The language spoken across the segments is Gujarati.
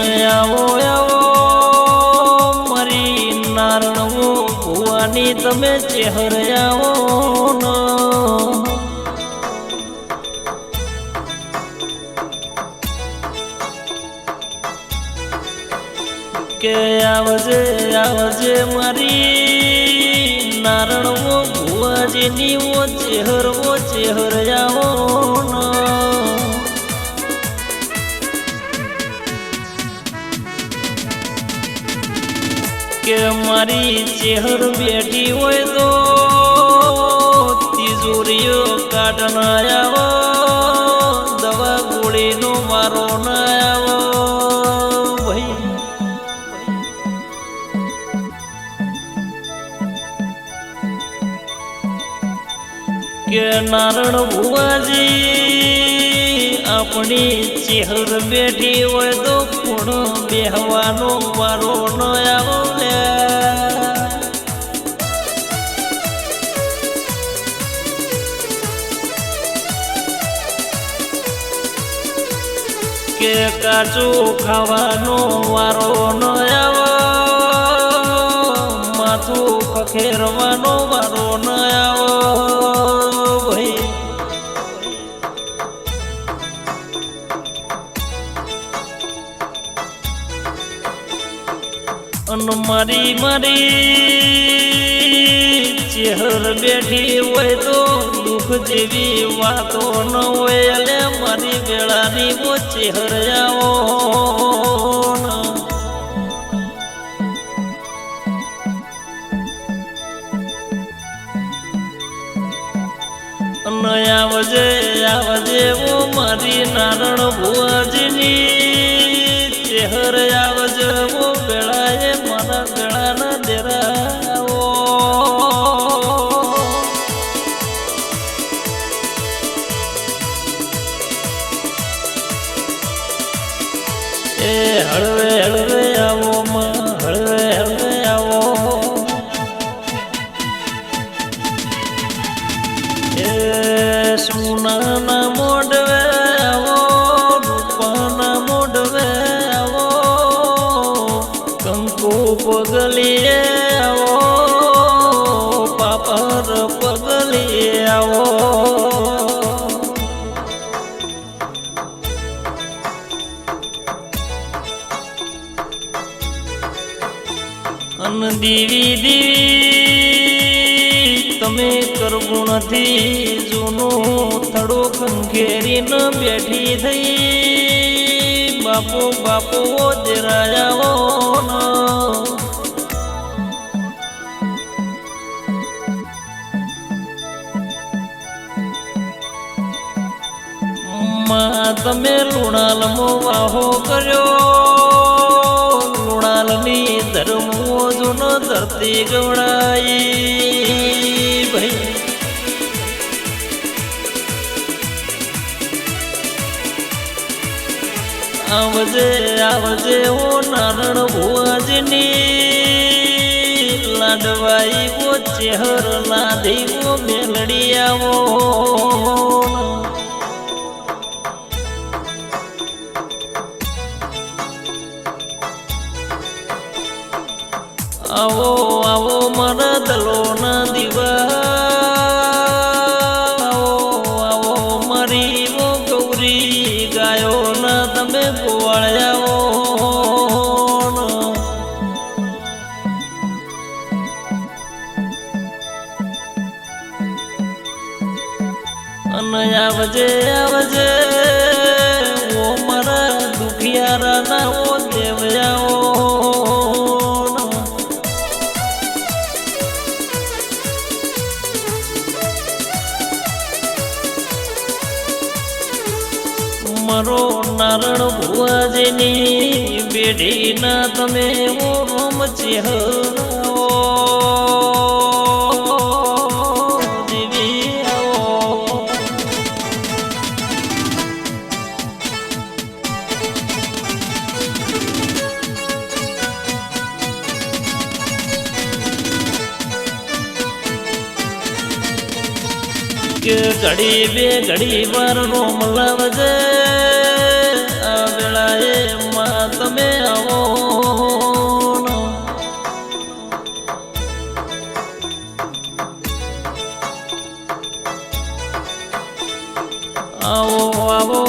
આવો આવો, મરી નારણવો, ભુવાની તમે ચેહર આવો કે આવજે આવજે મારી નારણવો, ભુવાજીની ઓ ચેહર ઓ ચેહર આવો કે મારી ચેહર બેઠી હોય તો તિજોરીઓ કાઢના આવો દવા ગોળીનો મારો ના આવો કે નારણ ભુવાજી, આપણી ચેહર બેઠી હોય તો કોણ બેહવાનો મારો ન આવો કે કાચું ખાવાનો વારો ન આવો. માથું ખખેરવાનો વારો ન આવો. ભાઈ. અન મારી મારી ચેહર બેઠી હોય તો દુઃખ જેવી વાતો ન હોય, એટલે મારી વેળાની વો હરિયાઓ. આવો આવજે આવજે ઓ મારી નારણ ભુવાજીની. ચહેર આવજે એ હળવે હળવે આવો માં, હળવે હળવે આવો. એ સોનાના મોઢવે આવો રૂપાના મોઢવે આવો. કંકુ પગલીએ આવો દીવી દીવી તમે જૂનું થડો ન બેઠી થઈ. બાપુ બાપુ જ જરાયાઓ માં, તમે લુણાલમો વાહો કર્યો. લુણાલની ધર્મો જૂનો ધરતી ગવડાઈ. ભાઈ. આવજે આવજે ઓ નારણ ભુવાજની. લાડવાઈ ઓ ચેહર લાધી ઓ મેલડી આવો. આવો આવો મારા દલોના બેઢીના તમે ઓમ ચેહરાઓ. ઘડી બે ઘડી વાર રોમ લાવજે વેળાએ માં તમે આવો આવો આવો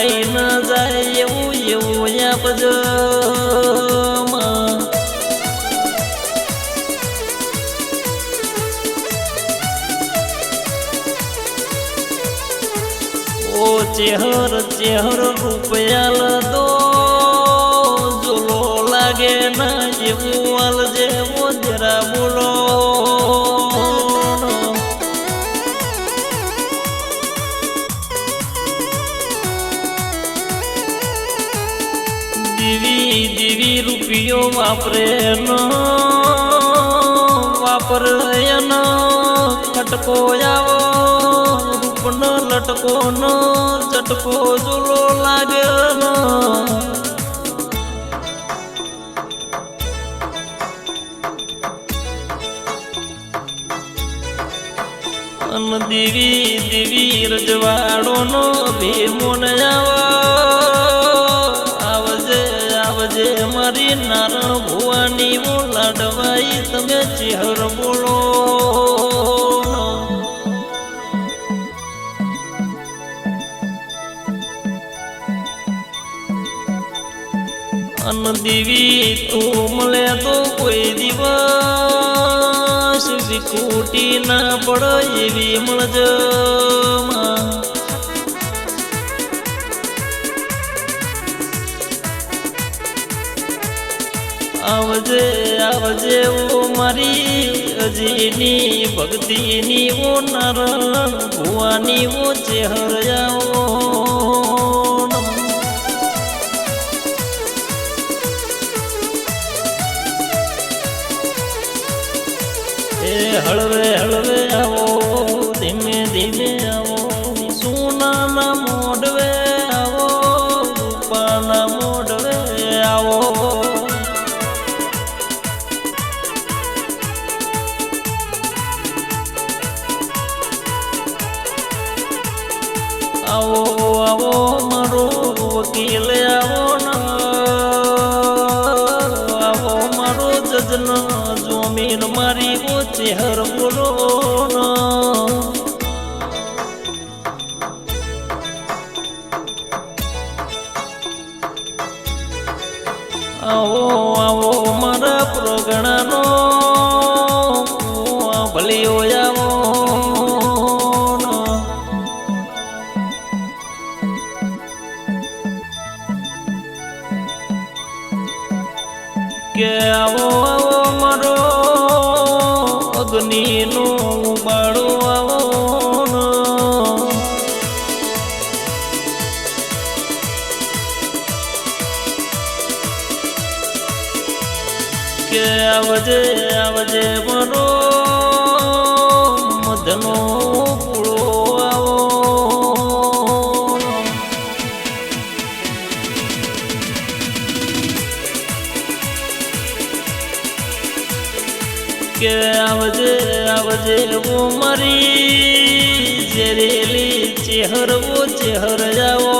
વેરાઈ ન જાય એવું એવું આપજો. ઓ ચેહર ચેહર રૂપિયા દો જોલો લાગે ના એવું વાલ જેવો જરા બોલો વાપરે નો, વાપર એન ખટકો આવો, રૂપન લટકો નો, ચટકો જુલો લાગે ન. અન દીવી દીવી રજવાડો નો ભીમોન આવજે મારી નારણ ભુવાની હું લાડવાઈ તમે ચેહર બોલો. અન દેવી તું મળે તો કોઈ દિવસ વિકુટી ના પડ એવી મળજ આવજે આવજે ઓ મારી અજીની ભક્તિની ઓ નારણ ભુવાની ઓ ચેહર આવો એ હળવે હળવે આવો, ધીમે ધીમે આવો સોનાના જમીન મારી ઓછે હર બોલો આવો આવો મારા પ્રગણાનો. ભલીઓ આવો કે આવજે આવજે મનો મધનો પૂળો આવો. કે આવજે આવજે ઓ મરી જેરેલી ચેહરવો ચેહર જાવો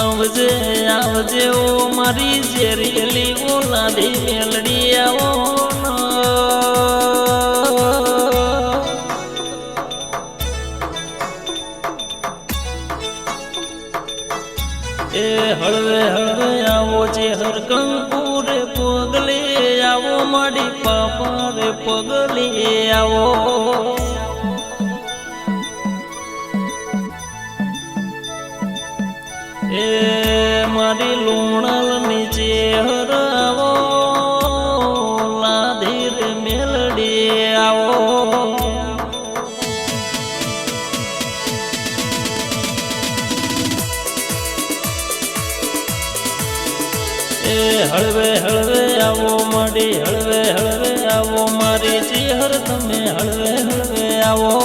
આવજે આવજે ઓ મારી જેરેલી ઓ લાડી મેલડી આવો એ હળવે હળવે આવો જે હર કંકુરે પગલે, આવો માડી પાપા રે પગલે આવો. હળવે હળવે આવો માડી હળવે હળવે આવો મારી ચિહર તમે હળવે હળવે આવો